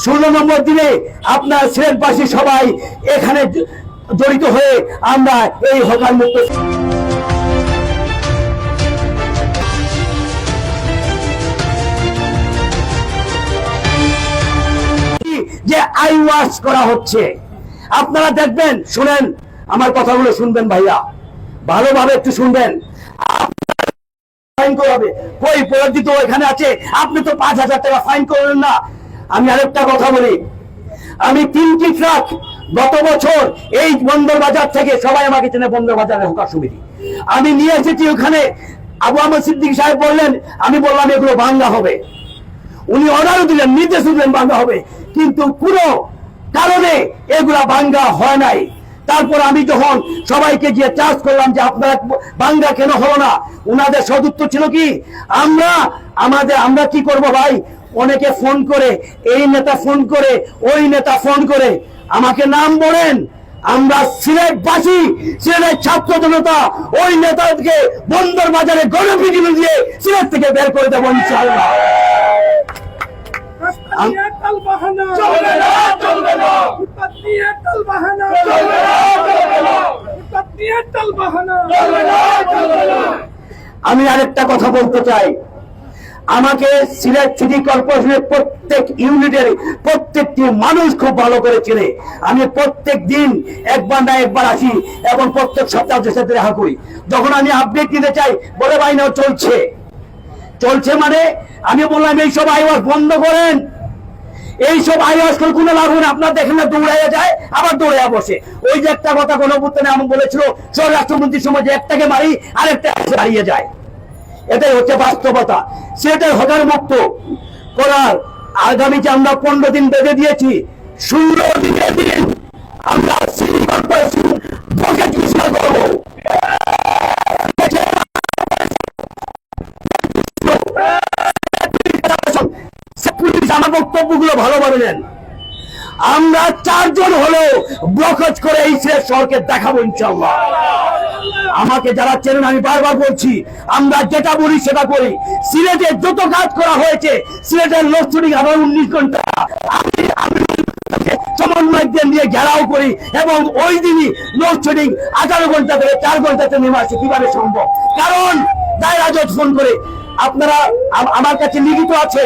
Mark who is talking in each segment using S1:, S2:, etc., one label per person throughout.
S1: ষোলো নম্বর দিনে আপনার সিলেটবাসী সবাই এখানে জড়িত হয়ে আমরা এই হকার মুক্ত যে আই ওয়াশ করা হচ্ছে। আপনারা দেখবেন, শুনেন, আমার কথাগুলো শুনবেন ভাইয়া। ভালোভাবে একটু শুনবেন। ফাইন করাবে। কই পরিচিত তো এখানে আছে? আপনি তো পাঁচ হাজার টাকা ফাইন করলেন না। আমি আরেকটা কথা বলি। আমি তিনটি ট্রাক গত বছর এই বন্দর বাজার থেকে সবাই আমাকে চেনে বন্দর বাজারের হোকার সমিতি। আমি নিয়ে এসেছি ওখানে। আবু আহমদ সিদ্দিক সাহেব বললেন, আমি বললাম, এগুলো ভাঙ্গা হবে। উনি অর্ডারও দিলেন নির্দেশ দিলেন, ভাঙ্গা হবে। কিন্তু কোনো কারণে এগুলা ভাঙ্গা হয় নাই। তারপর আমি যখন সবাইকে গিয়ে চার্জ করলাম যে, আপনারা বাংলা কেন হলো না? উনাদের সদুত্তর ছিল কি, আমরা, আমাদের, আমরা কি করব ভাই? অনেকে ফোন করে এই নেতা ফোন করে ওই নেতা ফোন করে। আমাকে নাম বলেন আমরা সিলেটবাসী সিলেটের ছাত্র জনতা ওই নেতাকে বন্দর বাজারে গণপিটিয়ে দিয়ে সিলেট থেকে বের করে দেবো ইনশাআল্লাহ। আমি আরেকটা কথা বলতে চাই। আমাকে সিলেট সিটি কর্পোরেশনের প্রত্যেক ইউনিটের প্রত্যেকটি মানুষ খুব ভালো করে চেনে আমি প্রত্যেক দিন একবার না একবার আসি এবং প্রত্যেক সপ্তাহ সাথে দেখা করি। যখন আমি আপডেট দিতে চাই, বলে ভাই না চলছে। চলছে মানে আমি বললাম এইসব আইওয়াস বন্ধ করেন। এইসব আইওয়াস করে কোনো লাভ হয় না আপনার দেখেন না, দৌড়াইয়া যায়, আবার দৌড়াইয়া বসে। ওই যে একটা কথা কোনো বুদ্ধনে আমি বলেছিল, স্বরাষ্ট্রমন্ত্রীর সময় যে একটাকে মারি, আরেকটা হারিয়ে যায়। এটাই হচ্ছে বাস্তবতা। সেটাই হকার মুক্ত করার আগামীতে আমরা পনেরো দিন বেঁধে দিয়েছি আমরা চারজন হলেও ব্লকেজ করে এই সিলেট শহরকে দেখাবো ইনশাল্লাহ আমাকে যারা চেনেন, আমি বারবার বলছি, আমরা যেটা বলি সেটা করি। সিলেটে যত কাজ করা হয়েছে, সিলেটের লোডশেডিং আবার উনিশ ঘণ্টা। আমি আমি সমন্বয়কদের নিয়ে ঘেরাও করি এবং ওই দিনই আঠারো ঘণ্টা থেকে চার ঘন্টাতে নেমে কীভাবে সম্ভব? কারণ দায়রা জজ ফোন করে। আপনারা আমার কাছে লিখিত আছে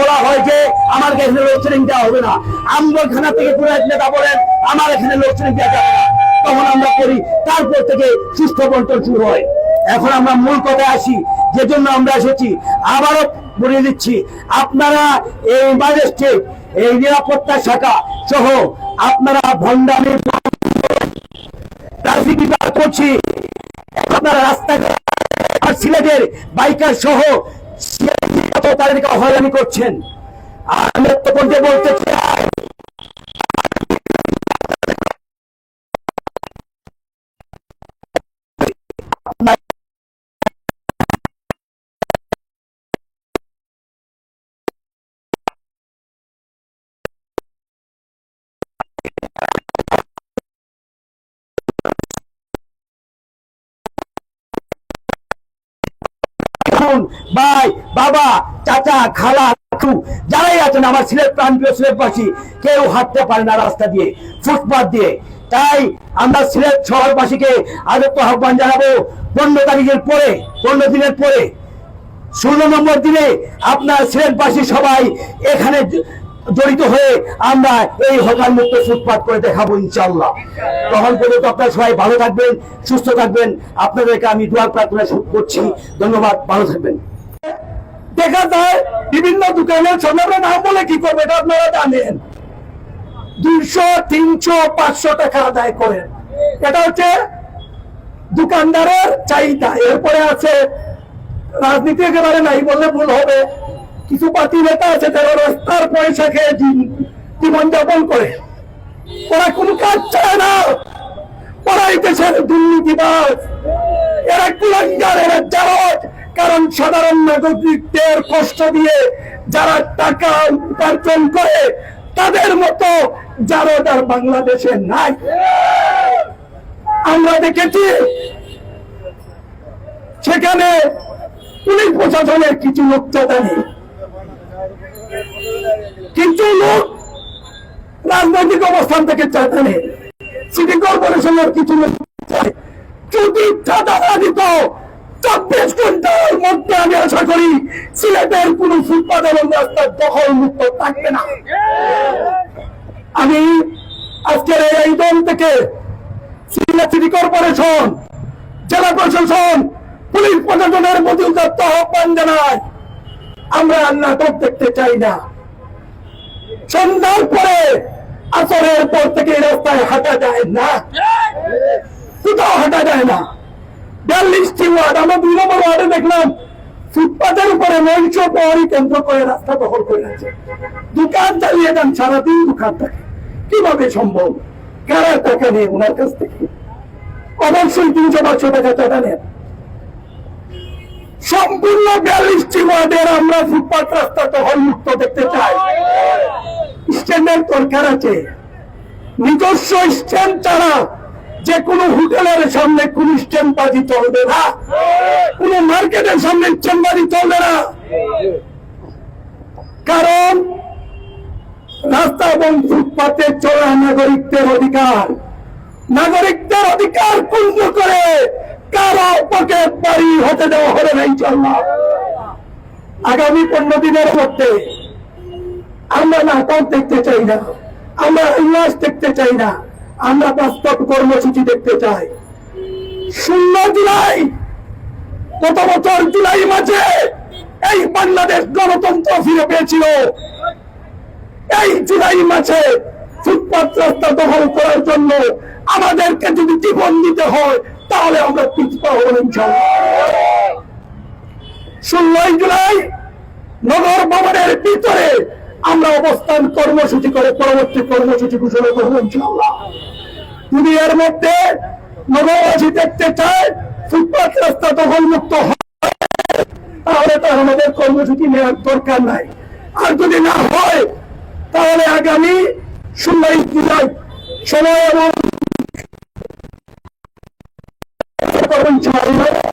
S1: বলা হয় যে, আমার এখানে লোডশেডিং দেওয়া হবে না। আমবরখানা থেকে কোনো এক নেতা বলেন, আমার এখানে লোডশেডিং দেওয়া যাবে না। তখন আমরা করি, তারপর থেকে সুস্থ বন্টন শুরু হয়। এখন আমরা মূল কথায় আসি যে জন্য আমরা এসেছি, আবারও বলে দিচ্ছি, আপনারা এই ম্যাজিস্ট্রেট এই নিরাপত্তা শাখা সহ আপনারা ভণ্ডামি করছি, আপনারা রাস্তাঘাট সিলেটের বাইকার সহ তাদেরকে হয়রানি করছেন। আমি বলতে চাই বোন ভাই, বাবা, চাচা, খালা যারাই আছেন, আমার সিলেট প্রান্তীয় সিলেটবাসী কেউ হাঁটতে পারে না রাস্তা দিয়ে ফুটপাথ দিয়ে। তাই আমরা সিলেট শহরবাসীকে আদত্ত আহ্বান জানাব, পনেরো তারিখের পরে, পনেরো দিনের পরে, ষোলো নম্বর দিনে আপনার সিলেটবাসী সবাই এখানে জড়িত হয়ে আমরা এই হকার মুক্ত ফুটপাত করে দেখাবো ইনশাল্লাহ তখন পর্যন্ত আপনারা সবাই ভালো থাকবেন, সুস্থ থাকবেন। আপনাদেরকে আমি দোয়া প্রার্থনা করছি। ধন্যবাদ, ভালো থাকবেন। দেখা যায় বিভিন্ন দোকানের সামনে নাম বলে কি করবে এটা আপনারা জানেন। দুইশো, তিনশো, পাঁচশো টাকা আদায় করেন। এটা হচ্ছে দোকানদারের চাহিদা। এরপরে আছে, রাজনীতি একেবারে নাই বললে ভুল হবে। কিছু পার্টি নেতা আছে, যারা রাস্তার পয়সা খেয়ে জীব- জীবনযাপন করে। ওরা কোনো কাজ চায় না। ওরা এই দেশের দুর্নীতিবাজ। এরা কুলাঙ্গার, এরা জারজ কারণ সাধারণ নাগরিকদের কষ্ট দিয়ে যারা টাকা উপার্জন করে, তাদের মতো জারদ আর বাংলাদেশে নাই। আমরা দেখেছি, সেখানে পুলিশ প্রশাসনের কিছু লোক নেই
S2: কিছু লোক রাজনৈতিক অবস্থান থেকে চাঁদানে সিটি কর্পোরেশনের কিছু লোক। যদি দিত চব্বিশ ঘণ্টার মধ্যে আমি আশা করি সিলেটের কোন ফুটপাত এবং দখল মুক্ত থাকবে না। আমি আজকের এই দল থেকে সিলেট সিটি কর্পোরেশন জেলা প্রশাসন, পুলিশ প্রশাসনের প্রতি উদাত্ত আহ্বান জানাই। আমরা নাটক দেখতে চাই না। সন্ধ্যার পরে আসরের পর থেকে রাস্তায় হাঁটা যায় না। কোথাও হাঁটা যায় না। বিয়াল্লিশটি ওয়ার্ড, আমরা দুই নম্বর ওয়ার্ডে দেখলাম ফুটপাতের উপরে মঞ্চ প্রহরী কেন্দ্র করে রাস্তা দখল করে আছে। দোকান চালিয়ে যান, সারাদিন দোকান থাকে। কীভাবে সম্ভব? কারা টাকা নেই ওনার কাছ থেকে? অবশ্যই তিনশো পাঁচশো টাকা টাকা নেন। সম্পূর্ণ বিয়াল্লিশটি ওয়ার্ডের আমরা ফুটপাত রাস্তা দখল মুক্ত দেখতে চাই। স্ট্যান্ডের দরকার আছে। নিজস্ব স্ট্যান্ড ছাড়া যে কোনো হোটেলের সামনে কোন স্ট্যান্ড বাজি চলবে না। কোন মার্কেটের সামনে স্ট্যান্ড বাজি চলবে না। কারণ রাস্তা এবং ফুটপাতে চলা নাগরিকদের অধিকার। নাগরিকদের অধিকার পূর্ণ করে কারও আগামী পনেরো দিনের মধ্যে আমরা নাটক দেখতে চাই না, আমরা দেখতে চাই না, আমরা বাস্তব কর্মসূচি দেখতে চাই। শূন্য জুলাই, গত বছর জুলাই এই বাংলাদেশ গণতন্ত্র ফিরে পেয়েছিল। এই জুলাই মাসে ফুটপাত রাস্তা দখল করার জন্য আমাদেরকে যদি জীবন দিতে হয় তাহলে আমরা পিছপা হব ইনশাল্লাহ ষোলোই জুলাই নগর ভবনের ভিতরে আমরা অবস্থান কর্মসূচি করে পরবর্তী কর্মসূচি ঘোষণা করব ইনশাল্লাহ যদি মধ্যে নগরবাসী দেখতে চায়, ফুটপাত রাস্তা দখল মুক্ত তাহলে তো আমাদের কর্মসূচি নেওয়ার দরকার নাই। আর যদি না হয়, তাহলে আগামী ষোলোই জুলাই সময় এবং ইনশাআল্লাহ